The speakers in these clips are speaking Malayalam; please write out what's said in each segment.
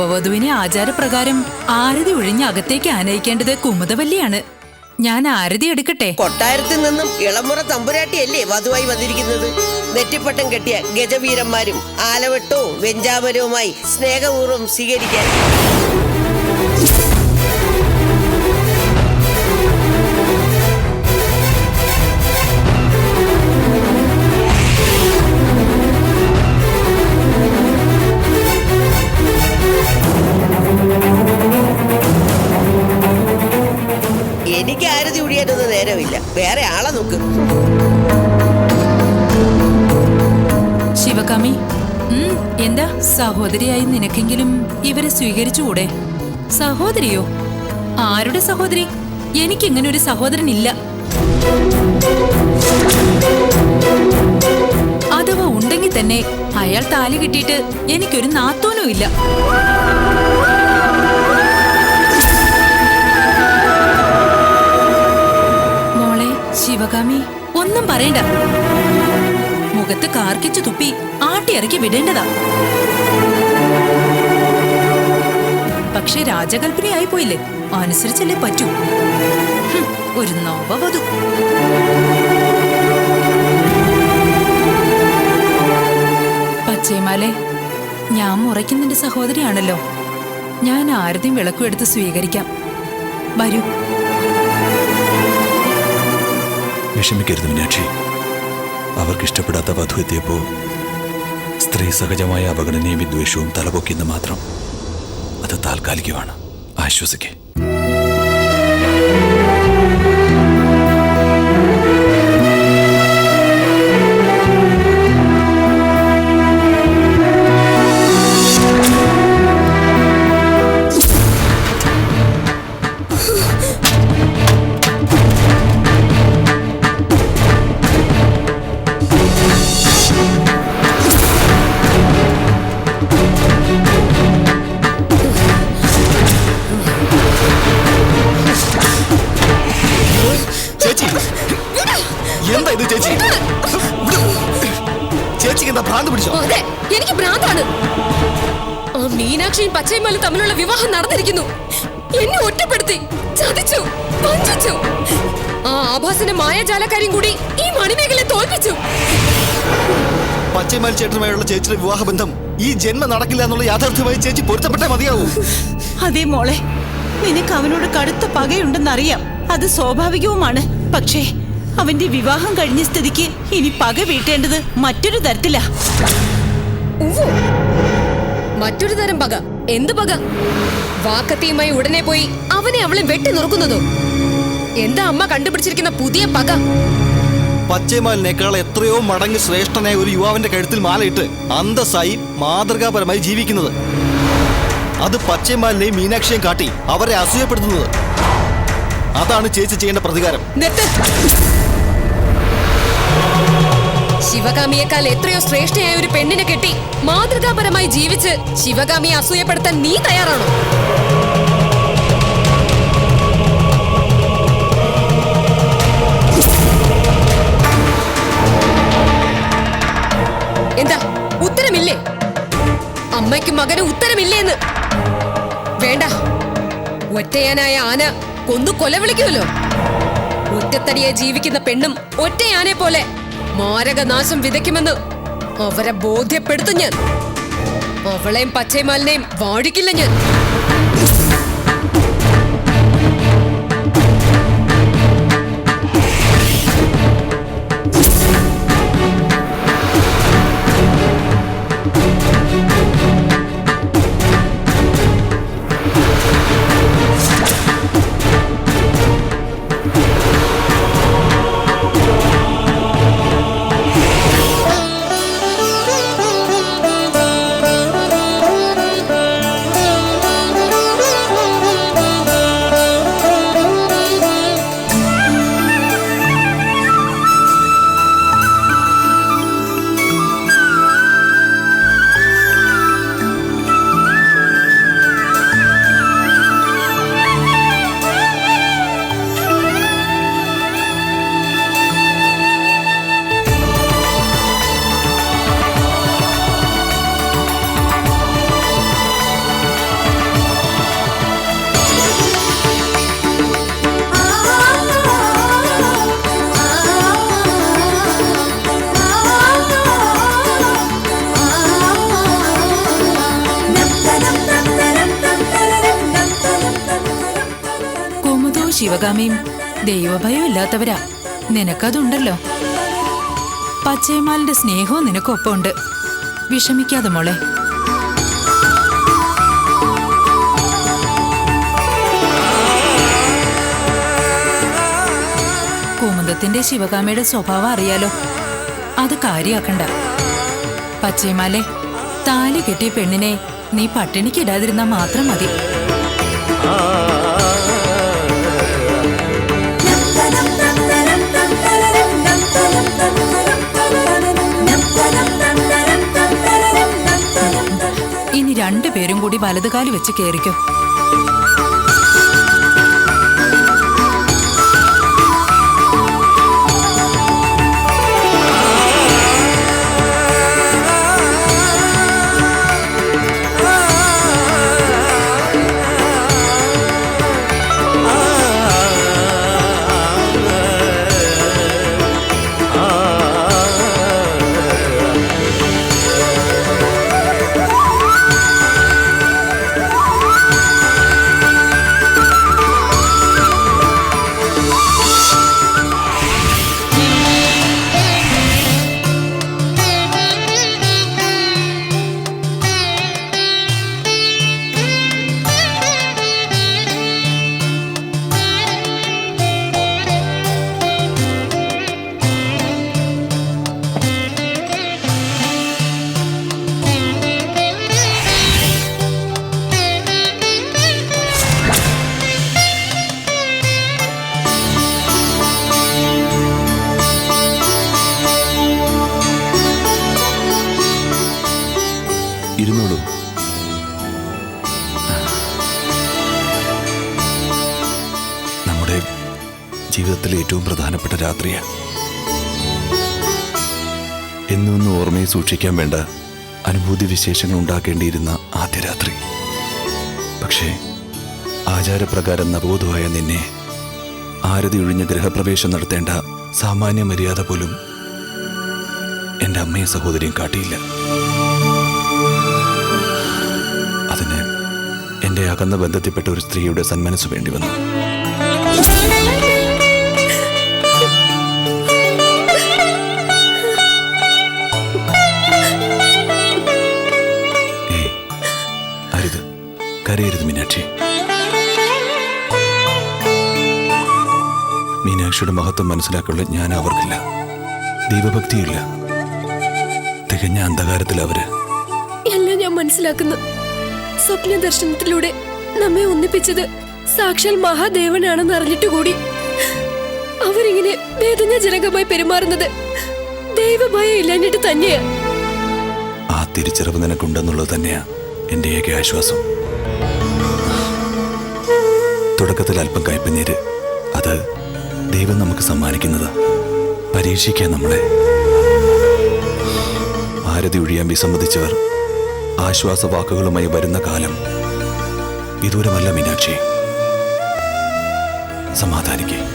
നവവധുവിനെ ആചാരപ്രകാരം ആരതി ഒഴിഞ്ഞ് അകത്തേക്ക് ആനയിക്കേണ്ടത് കുമുദവല്ലിയാണ് ഞാൻ ആരതി എടുക്കട്ടെ? കൊട്ടാരത്തിൽ നിന്നും ഇളമുറ തമ്പുരാട്ടിയല്ലേ വധുവായി വന്നിരിക്കുന്നത്? നെറ്റിപ്പട്ടം കെട്ടിയ ഗജവീരന്മാരും ആലവട്ടവും വെഞ്ചാമരവുമായി സ്നേഹപൂർവം സ്വീകരിക്കാൻ വേറെ ആളെ നോക്ക്. ശിവകാമി എന്താ? സഹോദരിയായി നിനക്കെങ്കിലും ഇവരെ സ്വീകരിച്ചുകൂടെ? സഹോദരിയോ? ആരുടെ സഹോദരി? എനിക്കിങ്ങനെ ഒരു സഹോദരനില്ല. അഥവാ ഉണ്ടെങ്കിൽ തന്നെ അയാൾ താലി കിട്ടിയിട്ട് എനിക്കൊരു നാത്തോനും ഇല്ല ശിവകാമി ഒന്നും പറയണ്ട. മുഖത്ത് കാർക്കിച്ചു തുപ്പി ആട്ടിയിറക്കി വിടേണ്ടതാ. പക്ഷെ രാജകൽപ്പനയായി പോയില്ലേ? അനുസരിച്ചല്ലേ പറ്റൂ. ഒരു നവവധു പച്ചേമാലെ ഞാൻ മുറയ്ക്കുന്നതിന്റെ സഹോദരിയാണല്ലോ. ഞാൻ ആരുടെയും വിളക്കും എടുത്ത് സ്വീകരിക്കാം. വരൂ. വിഷമിക്കരുത് മീനാക്ഷി. അവർക്ക് ഇഷ്ടപ്പെടാത്ത വധു എത്തിയപ്പോൾ സ്ത്രീ സഹജമായ അവഗണനയും വിദ്വേഷവും തലപൊക്കിയെന്ന് മാത്രം അത് താൽക്കാലികമാണ്. ആശ്വസിക്കേ. ഭ്രാന്ത് പിടിച്ചോ? അതെ. എനിക്ക് ഭ്രാന്താണ്. ആ മീനാക്ഷിയും പച്ചയമ്മലും തമ്മിലുള്ള വിവാഹം നടന്നിരിക്കുന്നു. എന്നെ ഒറ്റപ്പെടുത്തി ചതിച്ചു വഞ്ചിച്ചു. ആ ആഭാസിന്റെ മായാജാലക്കാരിയും കൂടി ഈ മണിമേഖലയെ തോൽപ്പിച്ചു. പച്ചമാൽ ചേട്ടനുമായുള്ള ചേച്ചിയുടെ വിവാഹബന്ധം ഈ ജന്മം നടക്കില്ല എന്നുള്ള യാഥാർത്ഥ്യമായി ചേച്ചി പൊരുത്തപ്പെട്ടേ മതിയാവൂ. അതേ മോളെ നിനക്ക് അവനോട് കടുത്ത പകയുണ്ടെന്നറിയാം. അത് സ്വാഭാവികവുമാണ്. പക്ഷേ അവന്റെ വിവാഹം കഴിഞ്ഞ സ്ഥിതിക്ക് ഇനി പക വീട്ടേണ്ടത് മറ്റൊരു തരത്തിലാ. മറ്റൊരു തരം പക. എന്ത് പക? വാക്കത്തിയുമായി ഉടനെ പോയി അവനെ അവളെ വെട്ടി നുറുക്കുന്നതോ? എന്താ അമ്മ കണ്ടുപിടിച്ചിരിക്കുന്ന പുതിയ പക? പച്ചമാലിനേക്കാൾ എത്രയോ മടങ്ങ് ശ്രേഷ്ഠനായ ഒരു യുവാവിന്റെ കഴുത്തിൽ മാലയിട്ട് അന്തസ്സായി മാതൃകാപരമായി ജീവിക്കുന്നത്. അത് പച്ചമാലിനെയും മീനാക്ഷിയെയും കാട്ടി അവരെ അസൂയപ്പെടുത്തുന്നത്. അതാണ് ചേച്ചി ചെയ്യേണ്ട പ്രതികാരം. ശിവകാമിയേക്കാൾ എത്രയോ ശ്രേഷ്ഠയായ ഒരു പെണ്ണിനെ കെട്ടി മാതൃകാപരമായി ജീവിച്ച് ശിവകാമിയെ അസൂയപ്പെടുത്താൻ നീ തയ്യാറാണോ? എന്താ? ഉത്തരമില്ലേ? അമ്മയ്ക്കും മകനും ഉത്തരമില്ലേന്ന്? വേണ്ട. ഒറ്റയാനായ ആന കൊന്നു കൊല വിളിക്കുമല്ലോ ഒറ്റത്തടിയെ ജീവിക്കുന്ന പെണ്ണും ഒറ്റയാനെ പോലെ മാരകനാശം വിതയ്ക്കുമെന്ന് അവരെ ബോധ്യപ്പെടുത്തും ഞാൻ. അവളെയും പച്ചൈമാലിനെയും വാഴിക്കില്ല ഞാൻ. ശിവകാമിയും ദൈവഭയം ഇല്ലാത്തവരാ. നിനക്കതുണ്ടല്ലോ. പച്ചയമാലിന്റെ സ്നേഹവും നിനക്കൊപ്പമുണ്ട്. വിഷമിക്കാതെ മോളെ. കുമുദത്തിന്റെ ശിവകാമിയുടെ സ്വഭാവം അറിയാലോ. അത് കാര്യാക്കണ്ട. പച്ചയമാലെ താലി കെട്ടിയ പെണ്ണിനെ നീ പട്ടിണിക്കിടാതിരുന്നാൽ മാത്രം മതി. ഇനി രണ്ടുപേരും കൂടി വലതുകാലി വെച്ച് കേറിക്കോ. സൂക്ഷിക്കാൻ വേണ്ട അനുഭൂതി വിശേഷങ്ങൾ ഉണ്ടാക്കേണ്ടിയിരുന്ന ആദ്യ രാത്രി. പക്ഷേ ആചാരപ്രകാരം നവോധുവായ നിന്നെ ആരതി ഒഴിഞ്ഞ ഗൃഹപ്രവേശം നടത്തേണ്ട സാമാന്യ മര്യാദ പോലും എന്റെ അമ്മയും സഹോദരിയും കാട്ടിയില്ല. അതിന് എന്റെ അകന്ന ബന്ധത്തിൽപ്പെട്ട ഒരു സ്ത്രീയുടെ സന്മനസ് വേണ്ടി വന്നു. കരയരുത് മീനാക്ഷി. മീനാക്ഷിയുടെ മഹത്വം മനസ്സിലാക്കുള്ള ഞാൻ അവർക്കില്ല. ദൈവഭക്തിയില്ല. തികഞ്ഞ അന്ധകാരത്തിൽ അവർ എല്ലാം ഞാൻ മനസ്സിലാക്കുന്നു. സ്വപ്ന ദർശനത്തിലൂടെ നമ്മെ ഒന്നിപ്പിച്ചത് സാക്ഷാൽ മഹാദേവനാണെന്ന് അറിഞ്ഞിട്ട് കൂടി. അവരിങ്ങനെ വേദനാജനകമായി പെരുമാറുന്നത് ദൈവഭയം ഇല്ലാഞ്ഞിട്ട് തന്നെയാ. ആ തിരിച്ചറിവ് നിനക്കുണ്ടെന്നുള്ളത് തന്നെയാ എന്റെ ഏക ആശ്വാസം. തുടക്കത്തിൽ അല്പം കയ്പനീര്. അത് ദൈവം നമുക്ക് സമ്മാനിക്കുന്നത്. പരീക്ഷിക്കാൻ നമ്മളെ. ആരതി ഒഴിയാൻ വിസമ്മതിച്ചവർ ആശ്വാസ വാക്കുകളുമായി വരുന്ന കാലം വിദൂരമല്ല മീനാക്ഷി. സമാധാനിക്കേ.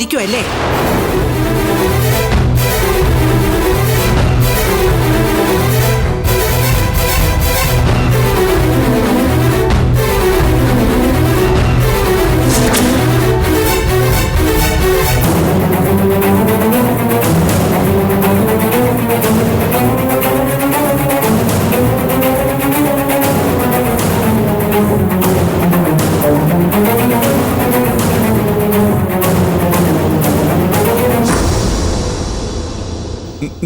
തയ്യാറെടുപ്പിലായിരിക്കും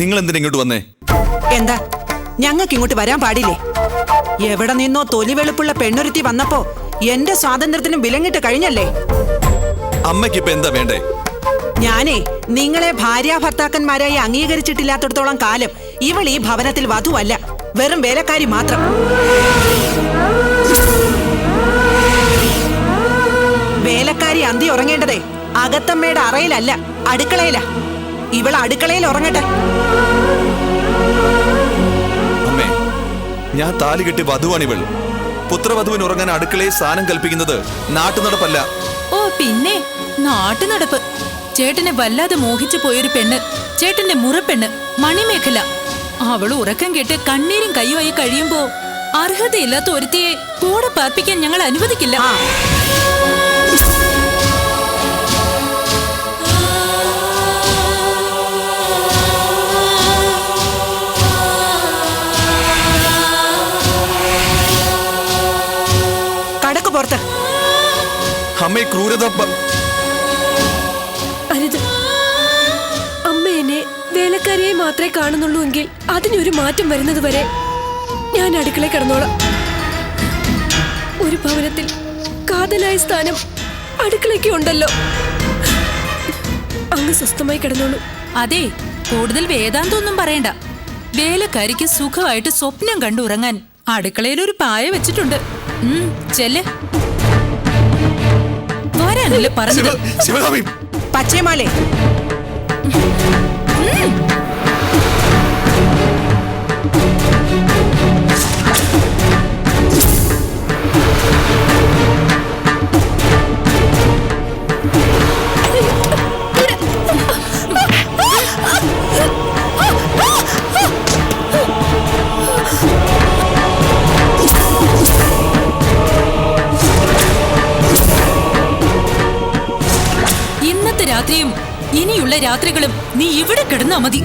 നിങ്ങൾ എന്തിനാ ഇങ്ങോട്ട് വന്നേ? എന്താ? ഞങ്ങൾക്ക് ഇങ്ങോട്ട് വരാൻ പാടില്ലേ? എവിടെ നിന്നോ തൊലി വെളുപ്പുള്ള പെണ്ണൊരുത്തി വന്നപ്പോ എന്റെ സ്വാതന്ത്ര്യത്തിനും വിലങ്ങിട്ട് കഴിഞ്ഞല്ലേ? അമ്മയ്ക്ക് ഇപ്പൊ എന്താ വേണ്ടേ? ഞാനേ നിങ്ങളെ ഭാര്യ ഭർത്താക്കന്മാരായി അംഗീകരിച്ചിട്ടില്ലാത്തടത്തോളം കാലം ഇവൾ ഈ ഭവനത്തിൽ വധുവല്ല. വെറും വേലക്കാരി മാത്രം. വേലക്കാരി അന്തി ഉറങ്ങേണ്ടതേ. അകത്തമ്മയുടെ അറയിലല്ല അടുക്കളയില. ഇവൾ അടുക്കളയിൽ ഉറങ്ങട്ടെ. അമ്മേ ഞാൻ താലി കെട്ടി വധുവാണിവൾ. പുത്രവധുവിന് ഉറങ്ങാൻ അടുക്കളയിൽ സ്ഥാനം കൽപ്പിക്കുന്നത് നാട്ടുനടപ്പല്ല. ഓ പിന്നെ നാട്ടുനടപ്പ്. ചേട്ടനെ വല്ലാതെ മോഹിച്ചു പോയൊരു പെണ്ണ് ചേട്ടന്റെ മുറപ്പെണ്ണ് മണിമേഖല. അവൾ ഉറക്കം കേട്ട് കണ്ണീരും കയ്യുമായി കഴിയുമ്പോ അർഹതയില്ലാത്ത ഒരുത്തിയെ കൂടെ പാർപ്പിക്കാൻ ഞങ്ങൾ അനുവദിക്കില്ല. അമ്മേ ക്രൂരത അരുത്. അമ്മ എന്നെ വേലക്കാരിയെ മാത്രമേ കാണുന്നുള്ളൂ എങ്കിൽ അതിനൊരു മാറ്റം വരുന്നത് വരെ ഞാൻ അടുക്കളയിൽ കിടന്നോളാം. ഒരു ഭവനത്തിൽ കാതലായ സ്ഥാനം അടുക്കളയ്ക്ക് ഉണ്ടല്ലോ. അങ്ങ് സ്വസ്ഥമായി കിടന്നോളൂ. അതെ കൂടുതൽ വേദാന്തമൊന്നും പറയണ്ട. വേലക്കാരിക്ക് സുഖമായിട്ട് സ്വപ്നം കണ്ടുറങ്ങാൻ അടുക്കളയിൽ ഒരു പായ വെച്ചിട്ടുണ്ട്. ഉം, ചെല്ല്. പറഞ്ഞത്? ശിവ- ശിവകാമി പച്ചേമാലേ. രാത്രിയും ഇനിയുള്ള രാത്രികളും നീ ഇവിടെ കിടന്നാ മതി.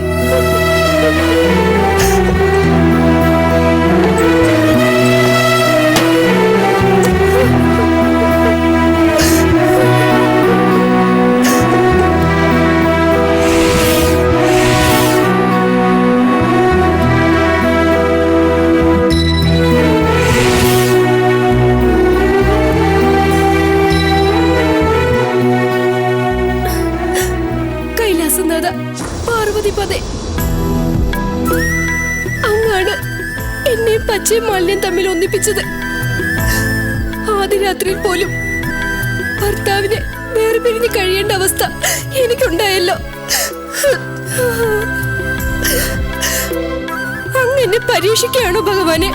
പരീക്ഷിക്കുകയാണോ ഭഗവാനെ?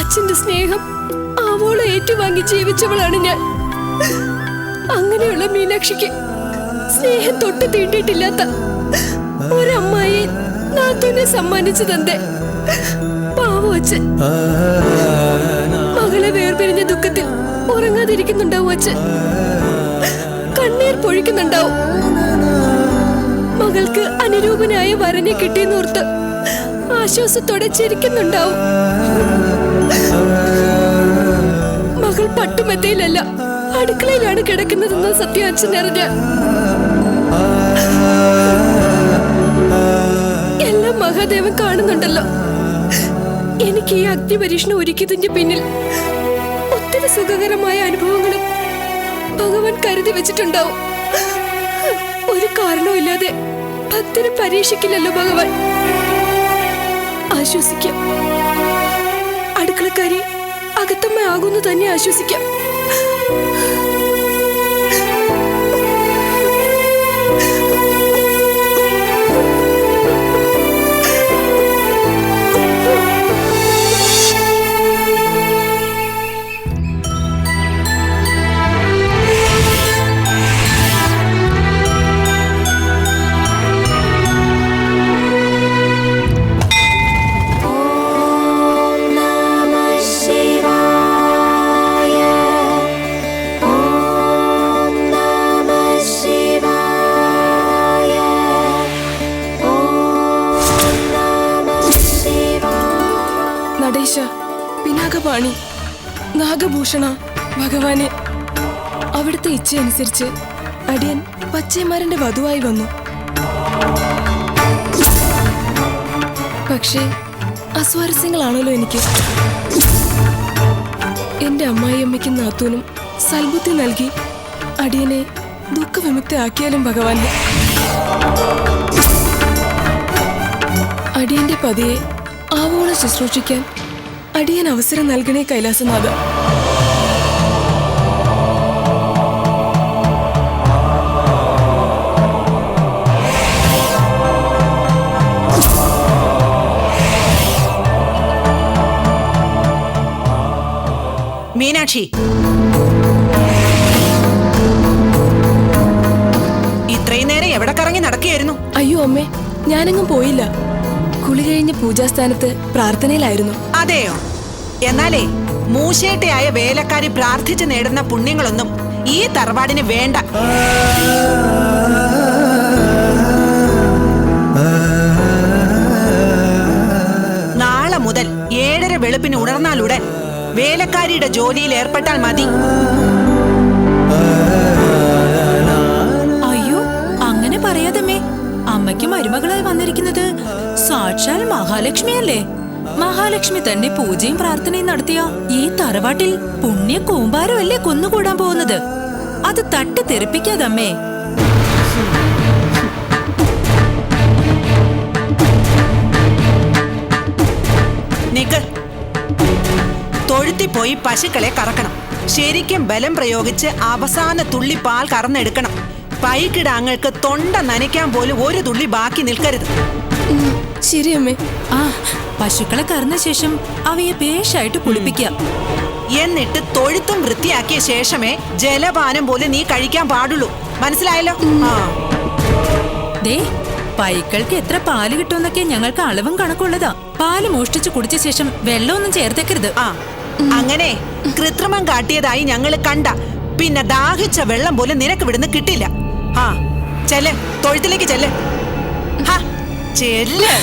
അച്ഛന്റെ സ്നേഹം ആവോളം ഏറ്റുവാങ്ങി ജീവിച്ചവളാണ് ഞാൻ. അങ്ങനെയുള്ള മീനാക്ഷിക്ക് സ്നേഹം തൊട്ട് തീണ്ടിയിട്ടില്ലാത്ത ഒരമ്മായി നാത്തൂനെ സമ്മാനിച്ചതെന്തേ പാവോ അച്ഛൻ. മകളെ വേർപിരിഞ്ഞ ദുഃഖത്തിൽ ഉറങ്ങാതിരിക്കുന്നുണ്ടാവും അച്ഛൻ. കണ്ണീർ പൊഴിക്കുന്നുണ്ടാവും. മകൾക്ക് അനുരൂപനായ വരനെ കിട്ടിയെന്നോർത്ത് ആശ്വാസത്തോടെ ചിരിക്കുന്നുണ്ടാവും. മകൾ പട്ടുമെത്തയിലല്ല അടുക്കളയിലാണ് കിടക്കുന്നതെന്ന് സത്യം അച്ഛൻ അറിഞ്ഞ. എല്ലാം മഹാദേവൻ കാണുന്നുണ്ടല്ലോ. എനിക്ക് ഈ അഗ്നി പരീക്ഷണം ഒരുക്കിയതിന്റെ പിന്നിൽ ഒത്തിരി സുഖകരമായ അനുഭവങ്ങളും ഭഗവാൻ കരുതി വെച്ചിട്ടുണ്ടാവും. ഒരു കാരണവുമില്ലാതെ ഭക്തനെ പരീക്ഷിക്കില്ലല്ലോ ഭഗവാൻ. ആശ്വസിക്കാം. അടുക്കളക്കാരി അകത്തമ്മ ആകുന്നു തന്നെ ആശ്വസിക്കാം. ഭഗവാനെ. അവിടുത്തെ ഇച്ഛയനുസരിച്ച് അടിയൻ പച്ചയമാരന്റെ വധുവായി വന്നു. പക്ഷേ അസ്വാരസ്യങ്ങളാണല്ലോ എനിക്ക്. എന്റെ അമ്മായിയമ്മയ്ക്കും നാത്തൂനും സൽബുദ്ധി നൽകി അടിയനെ ദുഃഖവിമുക്തയാക്കിയാലും ഭഗവാൻ. അടിയന്റെ പതിയെ ആവോളം ശുശ്രൂഷിക്കാൻ അടിയൻ അവസരം നൽകണേ കൈലാസനാഥ. മീനാക്ഷി. ഇത്രയും നേരം എവിടെ കറങ്ങി നടക്കുകയായിരുന്നു? അയ്യോ അമ്മേ ഞാനങ്ങും പോയില്ല. കുളി കഴിഞ്ഞ് പൂജാസ്ഥാനത്ത് പ്രാർത്ഥനയിലായിരുന്നു. അതെയോ? എന്നാലേ മൂശേട്ടയായ വേലക്കാരി പ്രാർത്ഥിച്ചു നേടുന്ന പുണ്യങ്ങളൊന്നും ഈ തറവാടിന് വേണ്ട. നാളെ മുതൽ ഏഴര വെളുപ്പിന് ഉണർന്നാലുടൻ വേലക്കാരിയുടെ ജോലിയിൽ ഏർപ്പെട്ടാൽ മതി. അയ്യോ അങ്ങനെ പറയാതമ്മേ. അമ്മയ്ക്ക് മരുമകളായി വന്നിരിക്കുന്നത് സാക്ഷാൽ മഹാലക്ഷ്മിയല്ലേ? മഹാലക്ഷ്മി തന്നെ പൂജയും പ്രാർത്ഥനയും നടത്തിയ ഈ തറവാട്ടിൽ പുണ്യ കൂമ്പാരമല്ലേ കൊന്നുകൂടാൻ പോകുന്നത്? അത് തട്ടി തെറിപ്പിക്കാതമ്മേ നിക്ക്. തൊഴുത്തി പോയി പശുക്കളെ കറക്കണം. ശരിക്കും ബലം പ്രയോഗിച്ച് അവസാന തുള്ളി പാൽ കറന്നെടുക്കണം. പൈക്കിടാങ്ങൾക്ക് തൊണ്ട നനയ്ക്കാൻ പോലും ഒരു തുള്ളി ബാക്കി നിൽക്കരുത്. ശരി അമ്മേ ആ പശുക്കളെ കറന്ന ശേഷം അവയെ പേഷായിട്ട് കുളിപ്പിക്കാം. എന്നിട്ട് തൊഴുത്തും വൃത്തിയാക്കിയ ശേഷമേ ജലപാനം പോലെ നീ കഴിക്കാൻ പാടുള്ളൂ. മനസ്സിലായല്ലോ? ദേ പൈക്കൾക്ക് എത്ര പാൽ കിട്ടുമെന്നൊക്കെ ഞങ്ങൾക്ക് അളവും കണക്കുള്ളതാ. പാൽ മോഷ്ടിച്ചു കുടിച്ച ശേഷം വെള്ളമൊന്നും ചേർത്തേക്കരുത്. ആ. അങ്ങനെ കൃത്രിമം കാട്ടിയതായി ഞങ്ങൾ കണ്ട. പിന്നെ ദാഹിച്ച വെള്ളം പോലും നിനക്ക് ഇവിടുന്ന് കിട്ടില്ല. ആ ചെല്ല്. തൊഴുത്തിലേക്ക് ചെല്ല്. ചെല്ലേ.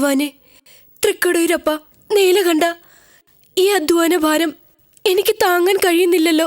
ഭഗവാനെ തൃക്കടൂരപ്പ നീലകണ്ഠ ഈ അധ്വാന ഭാരം എനിക്ക് താങ്ങാൻ കഴിയുന്നില്ലല്ലോ.